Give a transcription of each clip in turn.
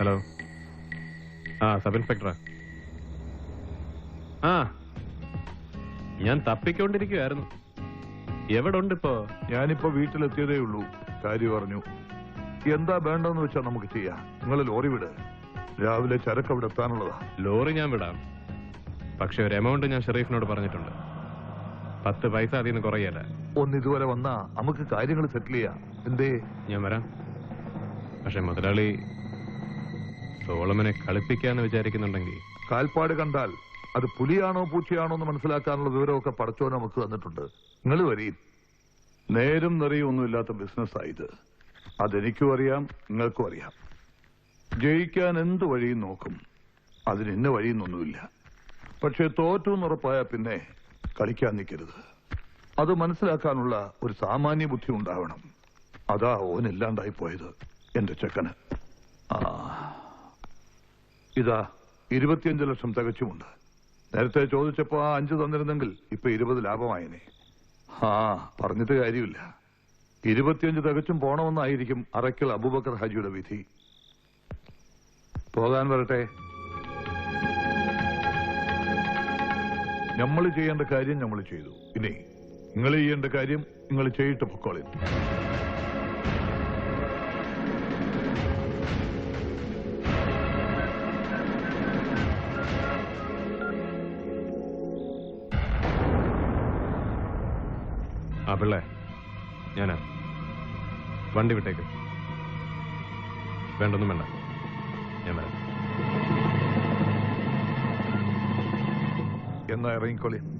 Hello ആ sub ഇൻസ്പെക്ടറാ ആ ഞാൻ തപ്പിക്കൊണ്ടിരിക്കുവായിരുന്നു. എവിടെ ഉണ്ട് ഇപ്പോ ഞാനിപ്പോ വീട്ടിലെത്തിയതേ ഉള്ളൂ. കാര്യം പറഞ്ഞു എന്താ വേണ്ടെന്ന് വെച്ചാ നമുക്ക് ചെയ്യാം. നിങ്ങൾ ലോറി വിട്. രാവിലെ ചരക്ക് അവിടെ എത്താനുള്ളതാ. ലോറി ഞാൻ വിടാം. പക്ഷെ ഒരു എമൗണ്ട് ഞാൻ ഷെറീഫിനോട് പറഞ്ഞിട്ടുണ്ട്. പത്ത് പൈസ അതിൽ നിന്ന് കുറയല്ല. ഒന്ന് ഇതുവരെ വന്നാ നമുക്ക് കാര്യങ്ങൾ സെറ്റിൽ ചെയ്യാം. എന്തേ? ഞാൻ വരാം. പക്ഷെ മുതലാളി സോളമനെ കളിപ്പിക്കാന്ന് വിചാരിക്കുന്നുണ്ടെങ്കിൽ. കാൽപ്പാട് കണ്ടാൽ അത് പുലിയാണോ പൂച്ചയാണോ എന്ന് മനസ്സിലാക്കാനുള്ള വിവരമൊക്കെ പടച്ചോ നമുക്ക് തന്നിട്ടുണ്ട്. നിങ്ങൾ വരീ നേരും നിറയും ഒന്നുമില്ലാത്ത ബിസിനസ്സായത്. അതെനിക്കും അറിയാം നിങ്ങൾക്കും അറിയാം. ജയിക്കാൻ എന്ത് വഴിയും നോക്കും. അതിന് ഇന്ന വഴിയെന്നൊന്നുമില്ല പക്ഷെ തോറ്റു എന്നുറപ്പായ പിന്നെ കളിക്കാൻ നിൽക്കരുത്. അത് മനസ്സിലാക്കാനുള്ള ഒരു സാമാന്യ ബുദ്ധി ഉണ്ടാവണം. അതാ ഓനില്ലാണ്ടായി പോയത് എന്റെ ചെക്കന്. ഇതാ ഇരുപത്തിയഞ്ച് ലക്ഷം തികച്ചുമുണ്ട്. നേരത്തെ ചോദിച്ചപ്പോ ആ അഞ്ച് തന്നിരുന്നെങ്കിൽ ഇപ്പൊ ഇരുപത് ലാഭമായനെ. ആ പറഞ്ഞിട്ട് കാര്യമില്ല. ഇരുപത്തിയഞ്ച് തികച്ചും പോണമെന്നായിരിക്കും അറയ്ക്കൽ അബൂബക്കർ ഹാജിയുടെ വിധി. പോകാൻ വരട്ടെ. നമ്മൾ ചെയ്യേണ്ട കാര്യം നമ്മൾ ചെയ്തു. ഇനി നിങ്ങൾ ചെയ്യേണ്ട കാര്യം നിങ്ങൾ ചെയ്തിട്ട് പൊക്കോളി. പിള്ളേ ഞാനാ. വണ്ടി വിട്ടേക്ക്. വേണ്ടൊന്നും വേണ്ട. ഞാൻ വരാം. എന്നാ ഇറങ്ങിക്കോളി.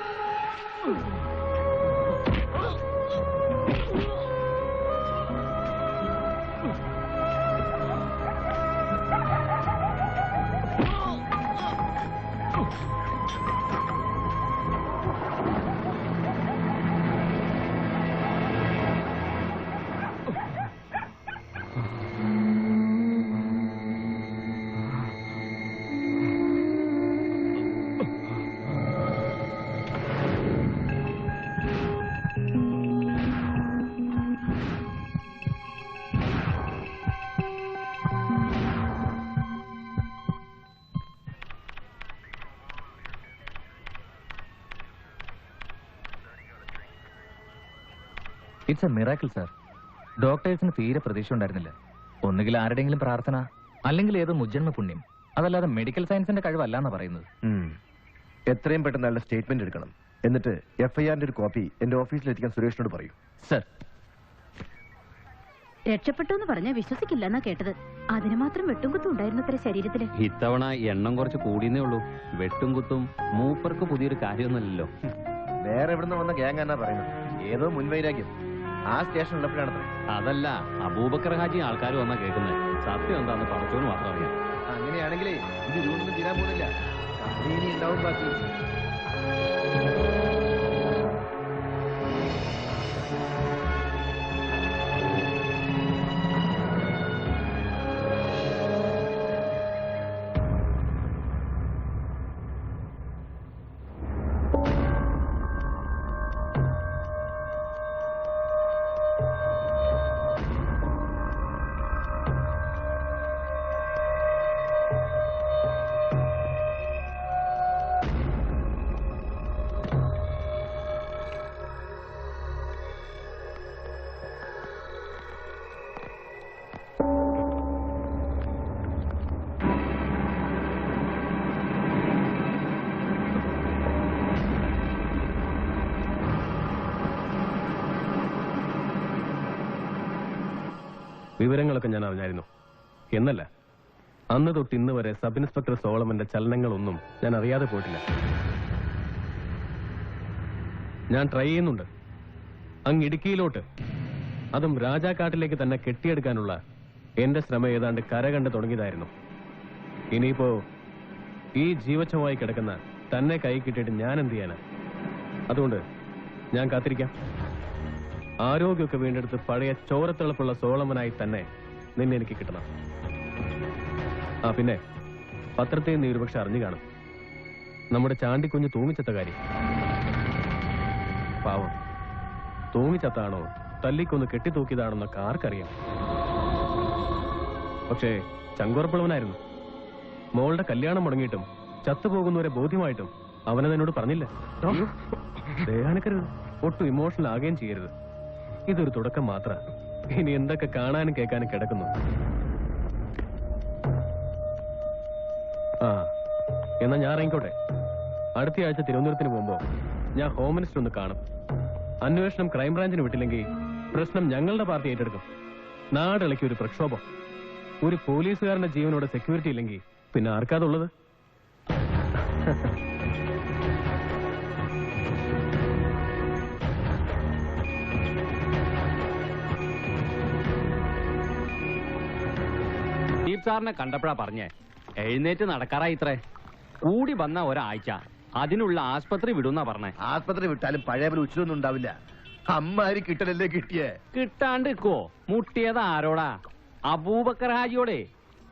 ഇറ്റ്സ് എ മിറാക്കിൾ സർ ഡോക്ടേഴ്സിന് തീരെ പ്രതീക്ഷ ഉണ്ടായിരുന്നില്ല ഒന്നുകിൽ ആരുടെയെങ്കിലും പ്രാർത്ഥന അല്ലെങ്കിൽ ഏതോ മുജ്ജന്മ പുണ്യം അതല്ലാതെ മെഡിക്കൽ സയൻസിന്റെ കഴിവല്ല എന്ന് പറയുന്നത് എത്രയും പെട്ടെന്ന് അയാളുടെ സ്റ്റേറ്റ്മെന്റ് എടുക്കണം. എന്നിട്ട് എഫ്ഐആറിന്റെ ഒരു കോപ്പി എന്റെ ഓഫീസിൽ എത്തിക്കാൻ സുരേഷിനോട് പറയൂ. സർ രക്ഷപ്പെട്ടു എന്ന് പറഞ്ഞാൽ വിശ്വസിക്കില്ല എന്നാ കേട്ടത്. അതിന് മാത്രം വെട്ടുംകുത്തും ഉണ്ടായിരുന്നു അത്ര ശരീരത്തിൽ. ഇത്തവണ എണ്ണം കുറച്ച് കൂടിയെന്നേ ഉള്ളൂ. വെട്ടും കുത്തും മൂപ്പർക്ക് പുതിയൊരു കാര്യമൊന്നുമല്ലല്ലോ. വേറെ എവിടുന്ന് വന്ന ഗ്യാങ് എന്നാ പറയുന്നത്. ഏതോ മുൻവൈരാഗ്യം. ആ സ്റ്റേഷൻ ഉള്ളപ്പോഴാണ് അതല്ല അബൂബക്കർ ഹാജി ആൾക്കാർ വന്നാ കേൾക്കുന്നത് സത്യം എന്താന്ന് പറച്ചോന്ന് മാത്രം അറിയാം. അങ്ങനെയാണെങ്കിലേ ഇത് ജൂണിൽ തീരാൻ പോകുന്നില്ല ഉണ്ടാവും ബാക്കി. വിവരങ്ങളൊക്കെ ഞാൻ അറിഞ്ഞായിരുന്നു. എന്നല്ല അന്ന് തൊട്ട് ഇന്ന് വരെ സബ് ഇൻസ്പെക്ടർ സോളമന്റെ ചലനങ്ങളൊന്നും ഞാൻ അറിയാതെ പോയിട്ടില്ല. ഞാൻ ട്രൈ ചെയ്യുന്നുണ്ട്. അങ്ങ് ഇടുക്കിയിലോട്ട് അതും രാജാക്കാട്ടിലേക്ക് തന്നെ കെട്ടിയെടുക്കാനുള്ള എന്റെ ശ്രമം ഏതാണ്ട് കരകണ്ട് തുടങ്ങിയതായിരുന്നു. ഇനിയിപ്പോ ഈ ജീവച്ഛമായി കിടക്കുന്ന തന്നെ കൈ കിട്ടിയിട്ട് ഞാൻ എന്ത് ചെയ്യാനാ? അതുകൊണ്ട് ഞാൻ കാത്തിരിക്കാം. ആരോഗ്യമൊക്കെ വീണ്ടെടുത്ത് പഴയ ചോരത്തിളപ്പുള്ള സോളമനായി തന്നെ നിന്നെ എനിക്ക് കിട്ടണം. ആ പിന്നെ പത്രത്തെ നീ ഒരുപക്ഷെ അറിഞ്ഞു കാണും. നമ്മുടെ ചാണ്ടിക്കുഞ്ഞ് തൂങ്ങിച്ചത്ത കാര്യം. പാവം. തൂങ്ങിച്ചത്താണോ? തല്ലിക്കൊന്ന് കെട്ടിത്തൂക്കിയതാണെന്നൊക്കെ ആർക്കറിയാം. പക്ഷേ ചങ്കുറപ്പുള്ളവനായിരുന്നു. മോളുടെ കല്യാണം മുടങ്ങിയിട്ടും ചത്തുപോകുന്നവരെ ബോധ്യമായിട്ടും അവനത് എന്നോട് പറഞ്ഞില്ല ദേഹാനക്കരുത് ഒട്ടും ഇമോഷണൽ ആകുകയും ചെയ്യരുത്. ഇതൊരു തുടക്കം മാത്ര. ഇനി എന്തൊക്കെ കാണാനും കേൾക്കാനും കിടക്കുന്നു? ആ എന്നാ ഞാൻ ഇറങ്ങിക്കോട്ടെ. അടുത്ത ആഴ്ച തിരുവനന്തപുരത്തിന് പോകുമ്പോ ഞാൻ ഹോം മിനിസ്റ്റർ ഒന്ന് കാണും. അന്വേഷണം ക്രൈംബ്രാഞ്ചിന് വിട്ടില്ലെങ്കിൽ പ്രശ്നം ഞങ്ങളുടെ പാർട്ടി ഏറ്റെടുക്കും. നാടിളക്കി ഒരു പ്രക്ഷോഭം. ഒരു പോലീസുകാരന്റെ ജീവനോട് സെക്യൂരിറ്റി ഇല്ലെങ്കിൽ പിന്നെ ആർക്കാതുള്ളത് ദീപ് സാറിനെ കണ്ടപ്പോഴാ പറഞ്ഞേ. എഴുന്നേറ്റ് നടക്കാറായി ഇത്രേ. കൂടി വന്ന ഒരാഴ്ച അതിനുള്ള ആസ്പത്രി വിടുന്നാ പറഞ്ഞേ. ആസ്പത്രി വിട്ടാലും പഴയ പോലെ ഉച്ചൊന്നും ഉണ്ടാവില്ല. അമ്മാരി കിട്ടലല്ലേ കിട്ടിയേ? കിട്ടാണ്ട് നിക്കോ മുട്ടിയത് ആരോടാ? അബൂബക്കർ ഹാജിയോടെ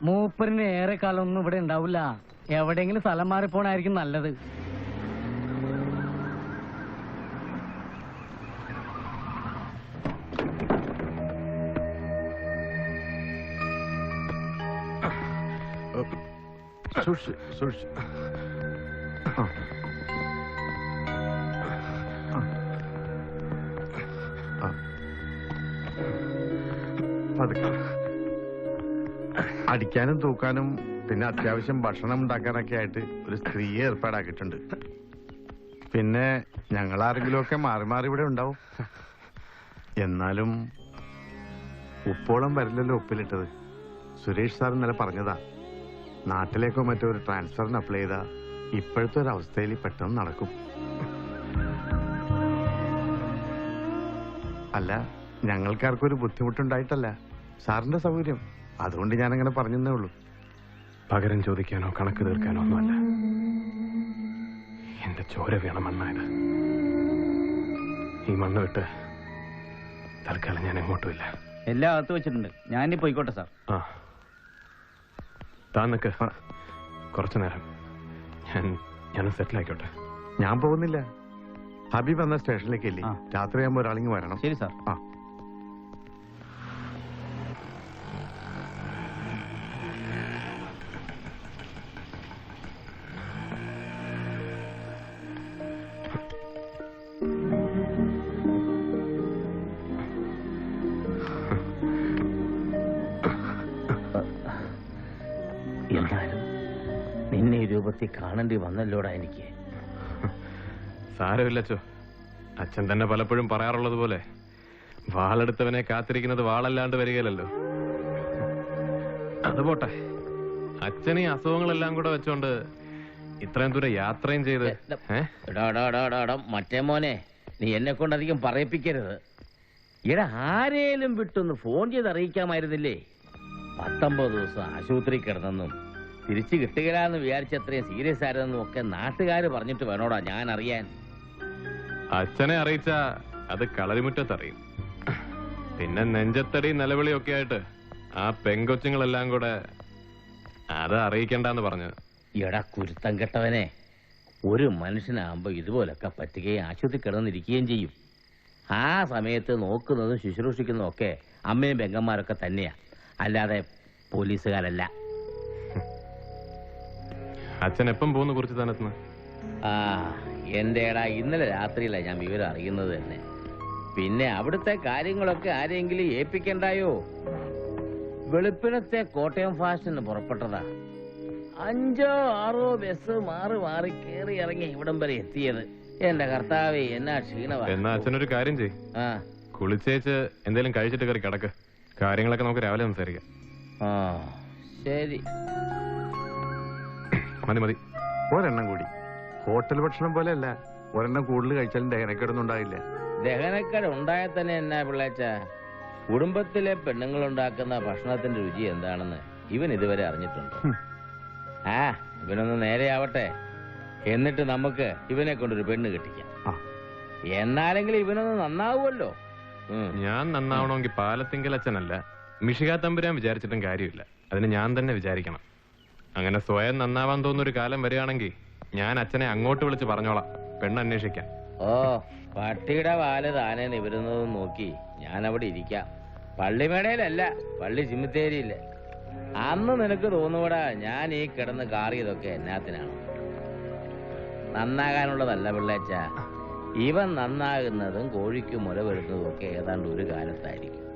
മൂപ്പരിന് ഏറെ കാലമൊന്നും ഇവിടെ ഉണ്ടാവില്ല. എവിടെയെങ്കിലും സ്ഥലം മാറിപ്പോണായിരിക്കും നല്ലത്. സൂക്ഷിച്ച് സൂക്ഷിച്ച്. അടിക്കാനും തൂക്കാനും പിന്നെ അത്യാവശ്യം ഭക്ഷണം ഉണ്ടാക്കാനൊക്കെ ആയിട്ട് ഒരു സ്ത്രീയെ ഏർപ്പാടാക്കിയിട്ടുണ്ട്. പിന്നെ ഞങ്ങൾ ആരെങ്കിലുമൊക്കെ മാറി മാറി ഇവിടെ ഉണ്ടാവും. എന്നാലും ഉപ്പോളം വരില്ലല്ലോ ഉപ്പിലിട്ടത്. സുരേഷ് സാർ ഇന്നലെ പറഞ്ഞതാ. നാട്ടിലേക്കോ മറ്റോ ഒരു ട്രാൻസ്ഫറിന് അപ്ലൈ ചെയ്താ ഇപ്പോഴത്തെ ഒരു അവസ്ഥയിൽ പെട്ടെന്ന് നടക്കും. അല്ല ഞങ്ങൾക്കാർക്കും ഒരു ബുദ്ധിമുട്ടുണ്ടായിട്ടല്ല. സാറിന്റെ സൗകര്യം. അതുകൊണ്ട് ഞാനങ്ങനെ പറഞ്ഞതേ ഉള്ളൂ. പകരം ചോദിക്കാനോ കണക്ക് തീർക്കാനോ ഒന്നുമല്ല. എന്റെ ചോര വീണ മണ്ണായത് ഈ മണ്ണ് വിട്ട് തൽക്കാലം ഞാൻ എങ്ങോട്ടുമില്ല എല്ലാം അകത്ത് വെച്ചിട്ടുണ്ട്. ഞാനീ പോയിക്കോട്ടെ സാർ. ആ. താൻ നിക്ക് കുറച്ചു നേരം. ഞാൻ ഞാൻ സെറ്റിൽ ആയിക്കോട്ടെ. ഞാൻ പോകുന്നില്ല. ഹബീബ് എന്ന സ്റ്റേഷനിലേക്കല്ലേ? രാത്രി രാത്രിയാകുമ്പോൾ ഒരാളിങ്ങ് വരണം. ശരി സാർ. ആ. രൂപത്തിൽ കാണേണ്ടി വന്നല്ലോടാ എനിക്ക്? സാരമില്ലച്ചോ. അച്ഛൻ തന്നെ പലപ്പോഴും പറയാറുള്ളത് പോലെ വാളെടുത്തവനെ കാത്തിരിക്കുന്നത് വാളല്ലാണ്ട് വരികയില്ലല്ലോ. അത് പോട്ടെ. അച്ഛനീ അസുഖങ്ങളെല്ലാം കൂടെ വെച്ചോണ്ട് ഇത്രയും ദൂരം യാത്രയും ചെയ്ത് മറ്റേ മോനെ നീ എന്നെ കൊണ്ട് അധികം പറയിപ്പിക്കരുത്. ഇവിടെ ആരേലും വിട്ടൊന്ന് ഫോൺ ചെയ്ത് അറിയിക്കാമായിരുന്നില്ലേ? പത്തൊമ്പത് ദിവസം ആശുപത്രി കിടന്നെന്നും തിരിച്ചു കിട്ടുകയില്ലാന്ന് വിചാരിച്ച അത്രയും സീരിയസ് ആയിരുന്നെന്നും ഒക്കെ നാട്ടുകാർ പറഞ്ഞിട്ട് വേണോടാ ഞാൻ അറിയാൻ അച്ഛനെ അറിയിച്ച അത് കളരിമുറ്റത്തറിയും. പിന്നെ നെഞ്ചത്തടി നിലവിളിയൊക്കെ ആയിട്ട് ആ പെങ്കൊച്ചുങ്ങളെല്ലാം കൂടെ അത് അറിയിക്കണ്ടെന്ന് പറഞ്ഞു. എടാ കുരുത്തം കെട്ടവനെ ഒരു മനുഷ്യനാകുമ്പോ ഇതുപോലൊക്കെ പറ്റുകയും ആശുപത്രി കിടന്നിരിക്കുകയും ചെയ്യും. ആ സമയത്ത് നോക്കുന്നതും ശുശ്രൂഷിക്കുന്നതും ഒക്കെ അമ്മയും പെങ്ങന്മാരൊക്കെ തന്നെയാ. അല്ലാതെ പോലീസുകാരല്ല. അച്ഛൻ എപ്പം പോകുന്നു കുറിച്ച് തന്നെത്തുന്ന ആ എന്റെ എടാ ഇന്നലെ രാത്രിയിലാണ് ഞാൻ വിവരം അറിയുന്നത് തന്നെ. പിന്നെ അവിടുത്തെ കാര്യങ്ങളൊക്കെ ആരെങ്കിലും ഏൽപ്പിക്കണ്ടായോ? വെളുപ്പിനത്തെ കോട്ടയം ഫാഷന് പുറപ്പെട്ടതാ. അഞ്ചോ ആറോ ബസ് മാറി മാറി കയറി ഇറങ്ങി ഇവിടം വരെ എത്തിയത്. എന്റെ കർത്താവേ എന്നാ ക്ഷീണവാ. എന്നാ അച്ഛനൊരു കാര്യം ചെയ് ആ. കുളിച്ചേച്ച് എന്തേലും കഴിച്ചിട്ട് കയറി കിടക്ക്. കാര്യങ്ങളൊക്കെ നമുക്ക് രാവിലെ സംസാരിക്കാം. ആ ശരി. മതി മതി. ഒരെണ്ണം കൂടി. ഹോട്ടൽ ഭക്ഷണം പോലെയല്ല ഒരെണ്ണം കൂടുതൽ കഴിച്ചാലും ദഹനക്കേടൊന്നും ഉണ്ടാവില്ല ദഹനക്കേട് ഉണ്ടായാൽ തന്നെ എന്നാ പിള്ളേച്ച? കുടുംബത്തിലെ പെണ്ണുങ്ങൾ ഉണ്ടാക്കുന്ന ഭക്ഷണത്തിന്റെ രുചി എന്താണെന്ന് ഇവൻ ഇതുവരെ അറിഞ്ഞിട്ടുണ്ട്? ആ ഇവനൊന്ന് നേരെയാവട്ടെ. എന്നിട്ട് നമുക്ക് ഇവനെ കൊണ്ടൊരു പെണ്ണ് കെട്ടിക്കാം. ആ. എന്നാലെങ്കിലും ഇവനൊന്ന് നന്നാവുമല്ലോ. ഉം. ഞാൻ നന്നാവണമെങ്കിൽ പാലത്തിങ്കൽ അച്ഛനല്ല മിഷിക തമ്പുരാൻ വിചാരിച്ചിട്ടും കാര്യമില്ല. അതിന് ഞാൻ തന്നെ വിചാരിക്കണം. അങ്ങനെ സ്വയം നന്നാവാൻ തോന്നുന്ന ഒരു കാലം വരികയാണെങ്കിൽ ഞാൻ അച്ഛനെ അങ്ങോട്ട് വിളിച്ച് പറഞ്ഞോളാം. പെണ്ണ് അന്വേഷിക്കാൻ ഓ പട്ടിയുടെ വാൽ താനെ നിവരുന്നത് നോക്കി ഞാൻ അവിടെ ഇരിക്കാം. പള്ളിമേടയിലല്ല പള്ളി ചിമ്മിത്തേരിയില്ല അന്ന് നിനക്ക് തോന്നുകൂടാ ഞാൻ ഈ കിടന്ന് കാറിയതൊക്കെ എന്നാത്തിനാണ്. നന്നാകാനുള്ളതല്ല പിള്ളേച്ച. ഇവൻ നന്നാകുന്നതും കോഴിക്ക് മുല വരുന്നതും ഒക്കെ ഏതാണ്ട് ഒരു കാലത്തായിരിക്കും.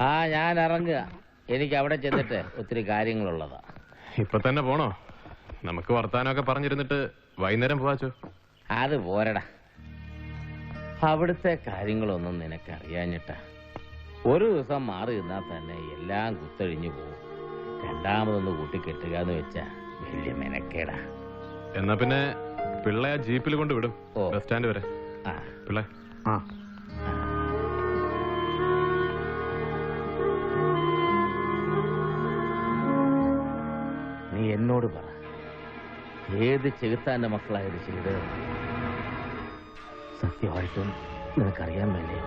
ആ ഞാൻ ഇറങ്ങുക. എനിക്ക് അവിടെ ചെന്നിട്ട് ഒത്തിരി കാര്യങ്ങളുള്ളതാ. ഇപ്പൊ തന്നെ പോണോ? നമുക്ക് വർത്താനമൊക്കെ പറഞ്ഞിരുന്നിട്ട് വൈകുന്നേരം പോവാച്ചോ. അത് പോരടാ. അവിടുത്തെ കാര്യങ്ങളൊന്നും നിനക്കറിയാഞ്ഞിട്ടാ. ഒരു ദിവസം മാറി നിന്നാൽ തന്നെ എല്ലാം കുത്തഴിഞ്ഞു പോകും രണ്ടാമതൊന്ന് കൂട്ടിക്കെട്ടുക എന്ന് വെച്ചാ വലിയ മെനക്കേടാ. എന്നാ പിന്നെ പിള്ളയാ ജീപ്പിൽ കൊണ്ട് വിടും. ഓ. ബസ് സ്റ്റാൻഡ് വരെ. ആ. പിള്ളേ. ആ. എന്നോട് പറ. ഏത് ചെകുത്താന്റെ മക്കളായത് ചെയ്ത് സത്യമായിട്ടും നിനക്കറിയാൻ വേണ്ടേ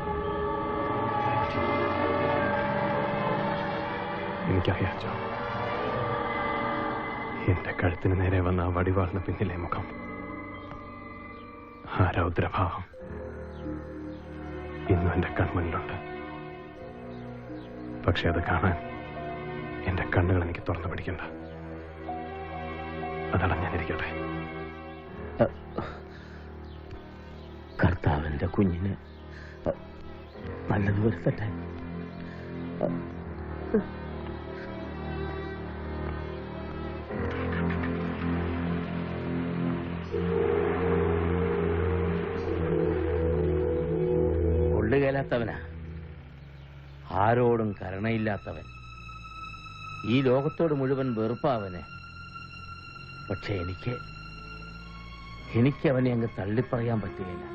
എനിക്കറിയാച്ചോ എന്റെ കഴുത്തിന് നേരെ വന്ന ആ വടിവാളിന് പിന്നിലെ മുഖം. ആ രൗദ്രഭാവം ഇന്നും എന്റെ കൺമുന്നിലുണ്ട്. പക്ഷെ അത് കാണാൻ എന്റെ കണ്ണുകൾ എനിക്ക് തുറന്നു പിടിക്കണ്ട. അതടഞ്ഞാനിരിക്കട്ടെ കർത്താവിന്റെ കുഞ്ഞിന് നല്ലത് വരുത്തട്ടെ കൊള്ളുകേലാത്തവനാ ആരോടും കരുണയില്ലാത്തവൻ. ഈ ലോകത്തോട് മുഴുവൻ വെറുപ്പാവന് പക്ഷെ എനിക്ക് എനിക്ക് അവനെ അങ്ങ് തള്ളിപ്പറയാൻ പറ്റുകയില്ല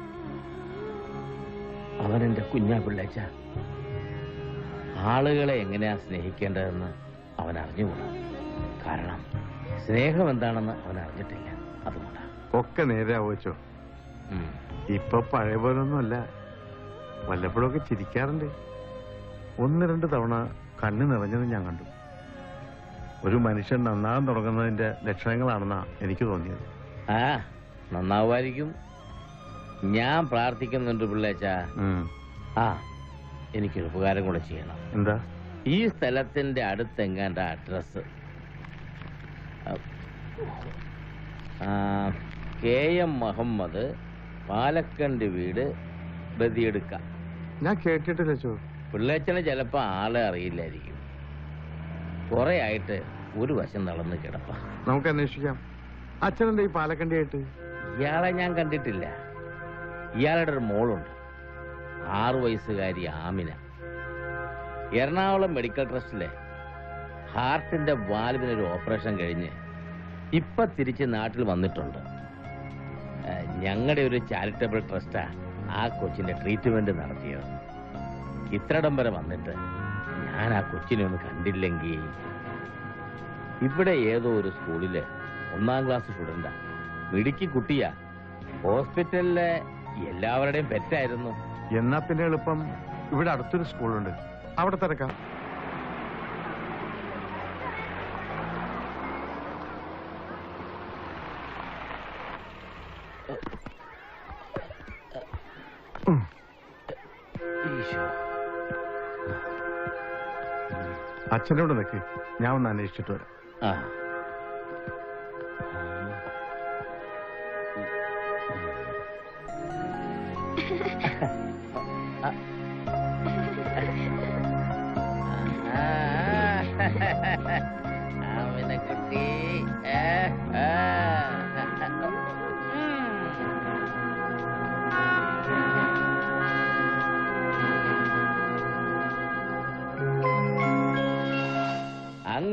അവൻ എന്റെ കുഞ്ഞാ പിള്ളേച്ച ആളുകളെ എങ്ങനെയാ സ്നേഹിക്കേണ്ടതെന്ന് അവൻ അറിഞ്ഞുകൂടാ കാരണം സ്നേഹം എന്താണെന്ന് അവൻ അറിഞ്ഞിട്ടില്ല അതുകൊണ്ടാ. ഒക്കെ നേരെ ആവോച്ചോ. ഇപ്പൊ പഴയ പോലൊന്നുമല്ല. വല്ലപ്പോഴൊക്കെ ചിരിക്കാറുണ്ട്. ഒന്ന് രണ്ട് തവണ കണ്ണ് നിറഞ്ഞത് ഞാൻ കണ്ടു. ഒരു മനുഷ്യൻ നന്നാകാൻ തുടങ്ങുന്നതിന്റെ ലക്ഷണങ്ങളാണെന്നാ എനിക്ക് തോന്നിയത്. ആ നന്നാവുമായിരിക്കും. ഞാൻ പ്രാർത്ഥിക്കുന്നുണ്ട് പിള്ളേച്ച. ഉം. ആ എനിക്കൊരു ഉപകാരം കൂടെ ചെയ്യണം. എന്താ? ഈ സ്ഥലത്തിന്റെ അടുത്തെങ്ങാണ്ട address K M Muhammad Palakkandu വീട് ബദിയെടുക്ക. ഞാൻ കേട്ടിട്ടില്ല ചോ. പിള്ളേച്ചന് ചിലപ്പോ ആളെ അറിയില്ലായിരിക്കും. കുറെ ആയിട്ട് ഒരു വശം നടന്ന് കിടപ്പ. നമുക്ക് അന്വേഷിക്കാം. അച്ഛനെന്താ ഈ പാലക്കണ്ടിയായിട്ട്? ഇയാളെ ഞാൻ കണ്ടിട്ടില്ല. ഇയാളുടെ ഒരു മോളുണ്ട്. ആറു വയസ്സുകാരി ആമിന. എറണാകുളം മെഡിക്കൽ ട്രസ്റ്റിലെ ഹാർട്ടിന്റെ വാൽവിനൊരു ഓപ്പറേഷൻ കഴിഞ്ഞ് ഇപ്പൊ തിരിച്ച് നാട്ടിൽ വന്നിട്ടുണ്ട്. ഞങ്ങളുടെ ഒരു ചാരിറ്റബിൾ ട്രസ്റ്റാ ആ കൊച്ചിന്റെ ട്രീറ്റ്മെന്റ് നടത്തിയത്. ഇത്രടം വരെ വന്നിട്ട് ഞാൻ ആ കൊച്ചിനെ ഒന്ന് കണ്ടില്ലെങ്കിൽ. ഇവിടെ ഏതോ ഒരു സ്കൂളിൽ ഒന്നാം ക്ലാസ് സ്റ്റുഡന്റാ. മിടുക്കി കുട്ടിയാ. ഹോസ്പിറ്റലിലെ എല്ലാവരുടെയും പെറ്റായിരുന്നു. എന്നാ പിന്നെ എളുപ്പം. ഇവിടെ അടുത്തൊരു സ്കൂളുണ്ട്. അവിടെ തിരക്കാം. അച്ഛനോട് നിൽക്ക് ഞാൻ ഒന്ന് അന്വേഷിച്ചിട്ട് വരാം ആ കുട്ടി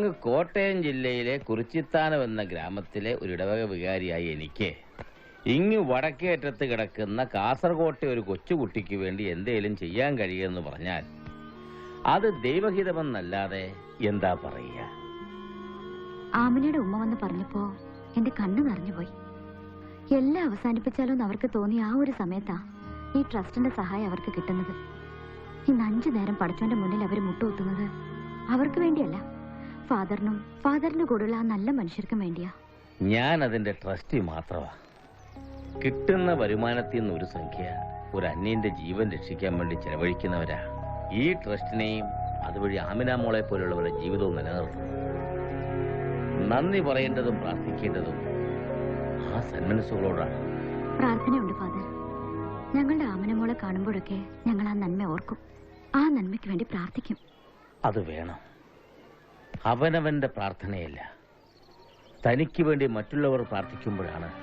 കോട്ടയം ജില്ലയിലെ കുറിച്ചിത്താനം എന്ന ഗ്രാമത്തിലെ ഒരു ഇടവക വികാരിയായി എനിക്ക്. ഇങ്ങ് വടക്കേറ്റത്ത് കിടക്കുന്ന കാസർകോട്ടെ ഒരു കൊച്ചുകുട്ടിക്ക് വേണ്ടി എന്തേലും ചെയ്യാൻ കഴിയുമെന്ന് പറഞ്ഞാൽ അത് ദൈവഹിതമെന്നല്ലാതെ എന്താ പറയുക? ആമിനയുടെ ഉമ്മ വന്ന് പറഞ്ഞപ്പോ എന്റെ കണ്ണു നിറഞ്ഞുപോയി. എല്ലാം അവസാനിപ്പിച്ചാലോ എന്ന് അവർക്ക് തോന്നിയ ആ ഒരു സമയത്താ ഈ ട്രസ്റ്റിന്റെ സഹായം അവർക്ക് കിട്ടുന്നത്. ഇന്ന് അഞ്ചു നേരം പഠിച്ചവന്റെ മുന്നിൽ അവർ മുട്ടുകുത്തുന്നത് അവർക്ക് വേണ്ടിയല്ല. ഫാദറിനും ഫാദറിന്റെ കൂടെയുള്ള ആ നല്ല മനുഷ്യർക്കും വേണ്ടിയാ. ഞാൻ അതിന്റെ ട്രസ്റ്റി മാത്രമാ കിട്ടുന്ന വരുമാനത്തിൽ നിന്ന് ഒരു സംഖ്യ ഒരു അന്യന്റെ ജീവൻ രക്ഷിക്കാൻ വേണ്ടി ചെലവഴിക്കുന്നവരാ. ഈ ട്രസ്റ്റിനെയും അതുവഴി ആമിന മോളെ പോലുള്ളവരുടെ ജീവിതവും നിലനിർത്തുന്നു നന്ദി പറയേണ്ടതും പ്രാർത്ഥിക്കേണ്ടതും ആ സന്മനസ്സുകളോടാണ് പ്രാർത്ഥനയുണ്ട് ഫാദർ. ഞങ്ങളുടെ ആമനമോളെ കാണുമ്പോഴൊക്കെ ഞങ്ങൾ ആ നന്മ ഓർക്കും. ആ നന്മയ്ക്ക് വേണ്ടി പ്രാർത്ഥിക്കും. അത് വേണം. അവനവന്റെ പ്രാർത്ഥനയല്ല. തനിക്ക് വേണ്ടി മറ്റുള്ളവർ പ്രാർത്ഥിക്കുമ്പോഴാണ്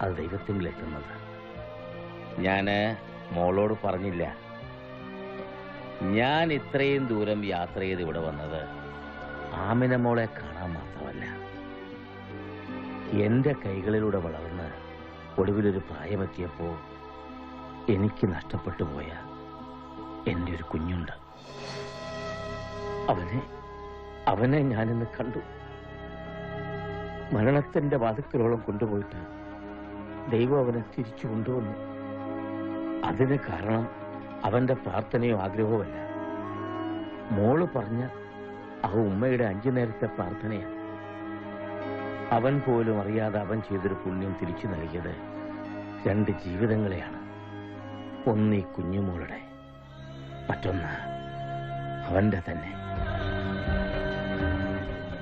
അത് ദൈവത്തിലെത്തുന്നത് ഞാൻ മോളോട് പറഞ്ഞില്ല. ഞാൻ ഇത്രയും ദൂരം യാത്ര ചെയ്ത് ഇവിടെ വന്നത് ആമിന മോളെ കാണാൻ മാത്രമല്ല. എന്റെ കൈകളിലൂടെ വളർന്ന് ഒടുവിലൊരു പ്രായമെത്തിയപ്പോ എനിക്ക് നഷ്ടപ്പെട്ടു പോയ എന്റെ ഒരു കുഞ്ഞുണ്ട്. അവനെ അവനെ ഞാനിന്ന് കണ്ടു. മരണത്തിന്റെ വാദത്തിലോളം കൊണ്ടുപോയിട്ട് ദൈവം അവനെ തിരിച്ചു കൊണ്ടുവന്നു. അതിന് കാരണം അവന്റെ പ്രാർത്ഥനയോ ആഗ്രഹവുമല്ല മോൾ പറഞ്ഞ ആ ഉമ്മയുടെ അഞ്ചു നേരത്തെ പ്രാർത്ഥനയാണ്. അവൻ പോലും അറിയാതെ അവൻ ചെയ്തൊരു പുണ്യം തിരിച്ചു നൽകിയത് രണ്ട് ജീവിതങ്ങളെയാണ്. ഒന്ന് ഈ കുഞ്ഞുമോളുടെ മറ്റൊന്ന് അവന്റെ തന്നെ.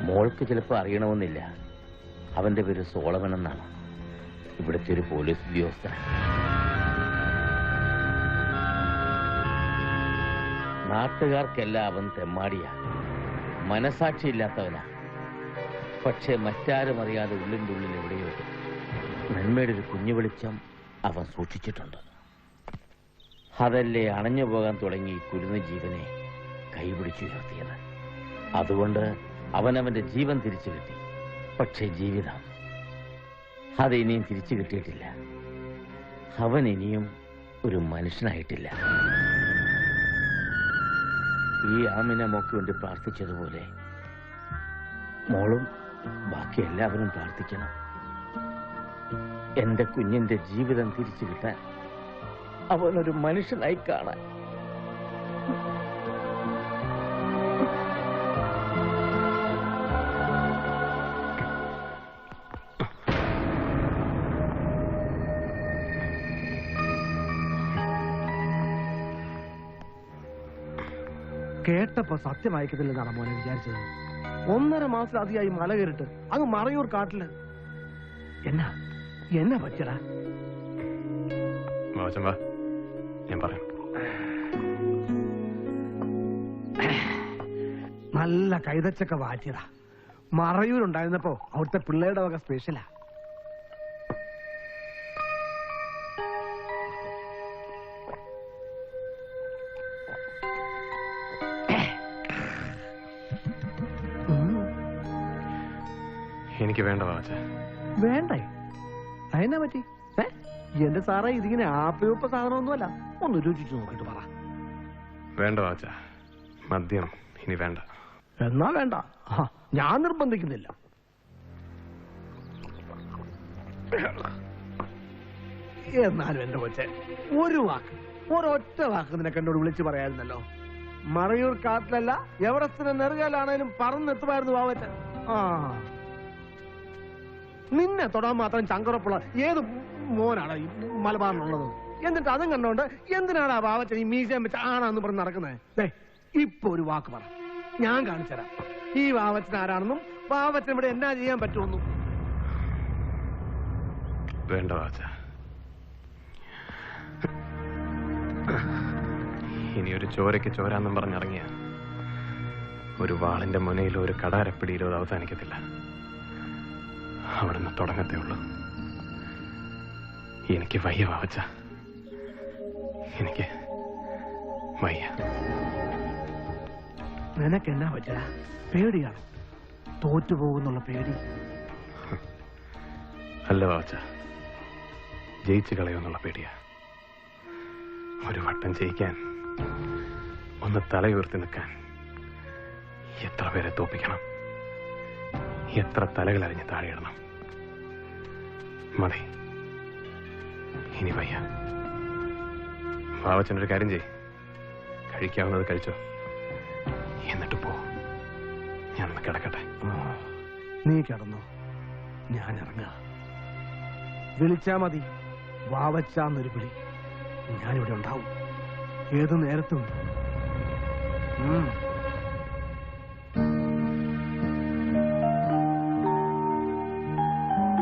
മോൾക്ക് ചിലപ്പോൾ അറിയണമെന്നില്ല. അവന്റെ പേര് സോളവൻ എന്നാണ്. ഇവിടുത്തെ ഒരു പോലീസ് ഉദ്യോഗസ്ഥൻ. നാട്ടുകാർക്കെല്ലാം അവൻ തെമ്മാടിയാ. മനസാക്ഷിയില്ലാത്തവനാ. പക്ഷെ മറ്റാരും അറിയാതെ ഉള്ളിന്റെ ഉള്ളിൽ എവിടെയോ നന്മയുടെ ഒരു കുഞ്ഞു വെളിച്ചം അവൻ സൂക്ഷിച്ചിട്ടുണ്ട്. അതല്ലേ അണഞ്ഞു പോകാൻ തുടങ്ങി കുരുന്ന ജീവനെ കൈപിടിച്ചുയർത്തിയത്. അതുകൊണ്ട് അവനവന്റെ ജീവൻ തിരിച്ചു കിട്ടി. പക്ഷേ ജീവിതം അത് ഇനിയും തിരിച്ചു കിട്ടിയിട്ടില്ല. അവൻ ഇനിയും ഒരു മനുഷ്യനായിട്ടില്ല. ഈ ആമിനെ മോക്ക് വേണ്ടി പ്രാർത്ഥിച്ചതുപോലെ മോളും ബാക്കി എല്ലാവരും പ്രാർത്ഥിക്കണം. എന്റെ കുഞ്ഞിന്റെ ജീവിതം തിരിച്ചു കിട്ടാൻ അവനൊരു മനുഷ്യനായി കാണാൻ. കേട്ടപ്പോ സത്യമായിക്കത്തില്ലെന്നാണ് മോനെ വിചാരിച്ചത്? ഒന്നര മാസത്തിലധികമായി മല കയറിട്ട് അത് മറയൂർ കാട്ടിൽ. എന്നാ? എന്നാ പറ്റടാ ഞാൻ പറയാം. നല്ല കൈതച്ചൊക്കെ വാറ്റിയതാ. മറയൂരുണ്ടായിരുന്നപ്പോ അവിടുത്തെ പിള്ളേരുടെ വക സ്പെഷ്യലാ എനിക്ക് വേണ്ട വാച്ച വേണ്ടേ? അതിനെ പറ്റി? ഏ? എന്റെ സാറേ ഇതിങ്ങനെ ആപ്പയൂപ്പ സാധനമൊന്നുമല്ല. ഒന്ന് രുചിച്ചു നോക്കിട്ട് പറ. വേണ്ട വാച്ച മദ്യം ഇനി വേണ്ട. എന്നാ വേണ്ട. ഞാൻ നിർബന്ധിക്കുന്നില്ല. എന്നാലും എന്റെ കൊച്ചെ ഒരു വാക്ക് ഒരൊറ്റ വാക്ക് നിനക്ക് എന്നോട് വിളിച്ചു പറയായിരുന്നല്ലോ. മറയൂർ കാട്ടിലല്ല എവറസ്റ്റിന്റെ നെറുകാലാണേലും പറന്നെത്തുമായിരുന്നു വാവച്ചൻ. ആ. നിന്നെ തൊടാൻ മാത്രം ചങ്കറപ്പുള്ള ഏത് മോനാണ് ഈ മലബാറിനുള്ളത് എന്നിട്ട് അതും കണ്ടോണ്ട് എന്തിനാണ് ആ വാവച്ചൻ ഈ മ്യൂസിയം വെച്ച് ആണാന്ന് പറഞ്ഞ് നടക്കുന്നത് ഇപ്പൊ ഒരു വാക്ക് പറ. ഞാൻ കാണിച്ചുതരാം ഈ വാവച്ചൻ ആരാണെന്നും വാവച്ചൻ ഇവിടെ എന്നാ ചെയ്യാൻ പറ്റുമെന്നും. വേണ്ട ഇനി ഒരു ചോരയ്ക്ക് ചോരാന്നും പറഞ്ഞിറങ്ങിയ ഒരു വാളിന്റെ മുനയിലോ ഒരു കടാരപ്പിടിയിലോ അത് അവസാനിക്കത്തില്ല. അവിടുന്ന് തുടങ്ങത്തേ ഉള്ളൂ. എനിക്ക് വയ്യ വാവച്ച എനിക്ക് വയ്യ. നിനക്കെന്നാ വച്ച പേടിയാണ്. തോറ്റുപോകുന്നുള്ള പേടി. അല്ല വാവച്ച ജയിച്ചു കളയുമെന്നുള്ള പേടിയാ. ഒരു വട്ടം ജയിക്കാൻ ഒന്ന് തലയുയർത്തി നിൽക്കാൻ എത്ര പേരെ തോപ്പിക്കണം? എത്ര തലകൾ അറിഞ്ഞ് താഴെയിടണം മതി. ഇനി വയ്യ. വാവച്ചനൊരു കാര്യം ചെയ് കഴിക്കാവുന്നത് കഴിച്ചോ. എന്നിട്ട് പോ. ഞാനൊന്ന് കിടക്കട്ടെ. നീ കിടന്നു. ഞാൻ ഇറങ്ങാ. വിളിച്ചാ മതി. വാവച്ചാന്നൊരു വിളി. ഞാനിവിടെ ഉണ്ടാവും. ഏത് നേരത്തും.